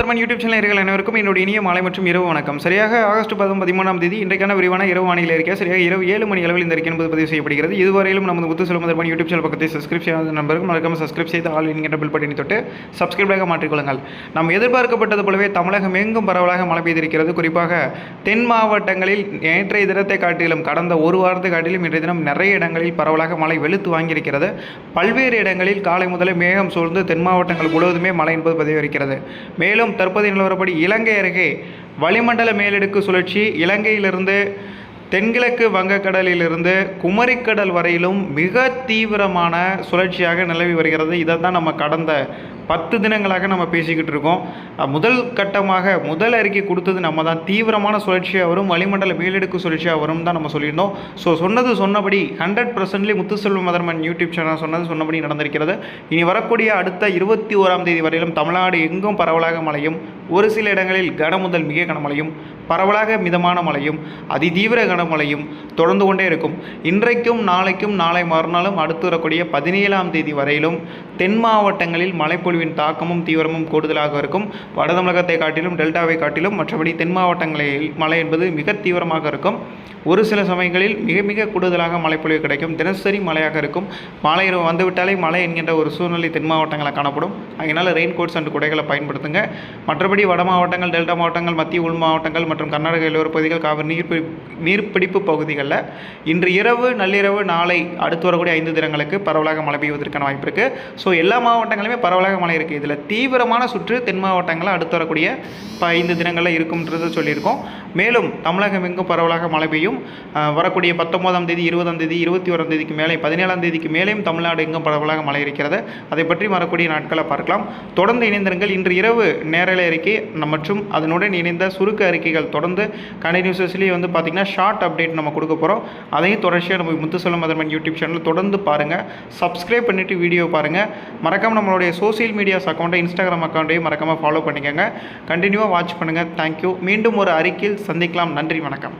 Dharman YouTube channel அனைவருக்கும் என்னுடைய இனிய மாலை மற்றும் இரவு வணக்கம். சரியாக ஆகஸ்ட் பதம் பதிமூணாம் தேதி இன்றைக்கான விரிவான இரவு வானிலை இருக்க சரியாக இரவு ஏழு மணி அளவில் இந்த அறிக்கை என்பது பதிவு செய்யப்படுகிறது. இதுவரையிலும் நமது முத்து செல்வம் மதர்மன் யூடியூப் சேனல் பக்கத்தை சப்ஸ்கிரைப் செய்யாத நண்பர்கள் மறக்காம சப்ஸ்கிரைப் செய்து ஆல் என்கின்ற பில் பட்டனை தொட்டு சப்ஸ்கிரைபாக மாற்றிக்கொள்ளுங்கள். நாம் எதிர்பார்க்கப்பட்டது போலவே தமிழகம் எங்கும் பரவலாக மழை பெய்திருக்கிறது. குறிப்பாக தென் மாவட்டங்களில் நேற்றைய தினத்தை காட்டிலும் கடந்த ஒரு வாரத்தை காட்டிலும் இன்றைய தினம் நிறைய இடங்களில் பரவலாக மழை வெளுத்து வாங்கியிருக்கிறது. பல்வேறு இடங்களில் காலை முதலே மேகம் சூழ்ந்து தென் மாவட்டங்கள் முழுவதுமே மழை என்பது பதிவிருக்கிறது மேலும் தற்போதைய நிலவரப்படி இலங்கை அருகே வளிமண்டல மேலடுக்கு சுழற்சி. இலங்கையிலிருந்து தென்கிழக்கு வங்கக்கடலிலிருந்து குமரிக்கடல் வரையிலும் மிக தீவிரமான சுழற்சியாக நிலவி வருகிறது. இதை தான் நம்ம கடந்த பத்து தினங்களாக நம்ம பேசிக்கிட்டு இருக்கோம். முதல் கட்டமாக முதல் அறிக்கை கொடுத்தது நம்ம தான். தீவிரமான சுழற்சியாக வரும் வளிமண்டல மேலடுக்கு சுழற்சியாக வரும் தான் நம்ம சொல்லியிருந்தோம். ஸோ சொன்னது சொன்னபடி ஹண்ட்ரட் பர்சன்ட்லி முத்துசெல்வ மதர்மன் யூடியூப் சேனல் சொன்னது சொன்னபடி நடந்திருக்கிறது. இனி வரக்கூடிய அடுத்த இருபத்தி ஓராம் தேதி வரையிலும் தமிழ்நாடு எங்கும் பரவலாக மழையும் ஒரு சில இடங்களில் கனமுதல் மிக கனமழையும் பரவலாக மிதமான மழையும் அதிதீவிர கனமழையும் தொடர்ந்து கொண்டே இருக்கும். இன்றைக்கும் நாளைக்கும் நாளை மறுநாளும் அடுத்து வரக்கூடிய பதினேழாம் தேதி வரையிலும் தென் மாவட்டங்களில் மழைப்பொழிவின் தாக்கமும் தீவிரமும் கூடுதலாக இருக்கும். வட தமிழகத்தை காட்டிலும் டெல்டாவை காட்டிலும் மற்றபடி தென் மாவட்டங்களில் மழை என்பது மிக தீவிரமாக இருக்கும். ஒரு சில சமயங்களில் மிக மிக கூடுதலாக மழைப்பொழிவு கிடைக்கும். தினசரி மழையாக இருக்கும். மாலை இரவு வந்துவிட்டாலே மழை என்கின்ற ஒரு சூழ்நிலை தென் மாவட்டங்களில் காணப்படும். அதனால் ரெயின் கோட்ஸ் அண்ட் குடைகளை பயன்படுத்துங்க. மற்றபடி மற்றபடி வட மாவட்டங்கள் டெல்டா மாவட்டங்கள் மத்திய உள் மாவட்டங்கள் மற்றும் கர்நாடக எல்லோரு பகுதிகள் காவிரி நீர்பிடி நீர்பிடிப்பு பகுதிகளில் இன்று இரவு நள்ளிரவு நாளை அடுத்து வரக்கூடிய ஐந்து தினங்களுக்கு பரவலாக மழை பெய்வதற்கான வாய்ப்பு இருக்குது ஸோ எல்லா மாவட்டங்களுமே பரவலாக மழை இருக்குது இதில் தீவிரமான சுற்று தென் மாவட்டங்களில் அடுத்து வரக்கூடிய இப்போ ஐந்து தினங்களில் இருக்கும்ன்றது சொல்லியிருக்கோம். மேலும் தமிழகம் எங்கும் பரவலாக மழை பெய்யும். வரக்கூடிய பத்தொன்பதாம் தேதி இருபதாம் தேதி இருபத்தி ஓராம் தேதிக்கு மேலே பதினேழாம் தேதிக்கு மேலேயும் தமிழ்நாடு எங்கும் பரவலாக மழை இருக்கிறது. அதை பற்றி வரக்கூடிய நாட்களை பார்க்கலாம். தொடர்ந்து இணைந்திருங்கள். இன்று இரவு நேரலை அறிக்கை அறிக்கை மற்றும் அதனுடன் இணைந்த சுருக்க அறிக்கைகள் தொடர்ந்து கண்டினியூஸஸ்லேயே வந்து பார்த்திங்கன்னா ஷார்ட் அப்டேட் நம்ம கொடுக்க போகிறோம் அதையும் தொடர்ச்சியாக நம்ம முத்துசெல்வம் மதர்மன் யூடியூப் சேனல் தொடர்ந்து பாருங்கள் சப்ஸ்கிரைப் பண்ணிவிட்டு வீடியோ பாருங்கள் மறக்காமல் நம்மளுடைய சோஷியல் மீடியாஸ் அக்கௌண்ட்டை இன்ஸ்டாகிராம் அக்கௌண்ட்டையும் மறக்காமல் ஃபாலோ பண்ணிக்கோங்க. கண்டினியூவாக வாட்ச் பண்ணுங்கள் தேங்க்யூ மீண்டும் ஒரு அறிக்கையில் சந்திக்கலாம். நன்றி வணக்கம்.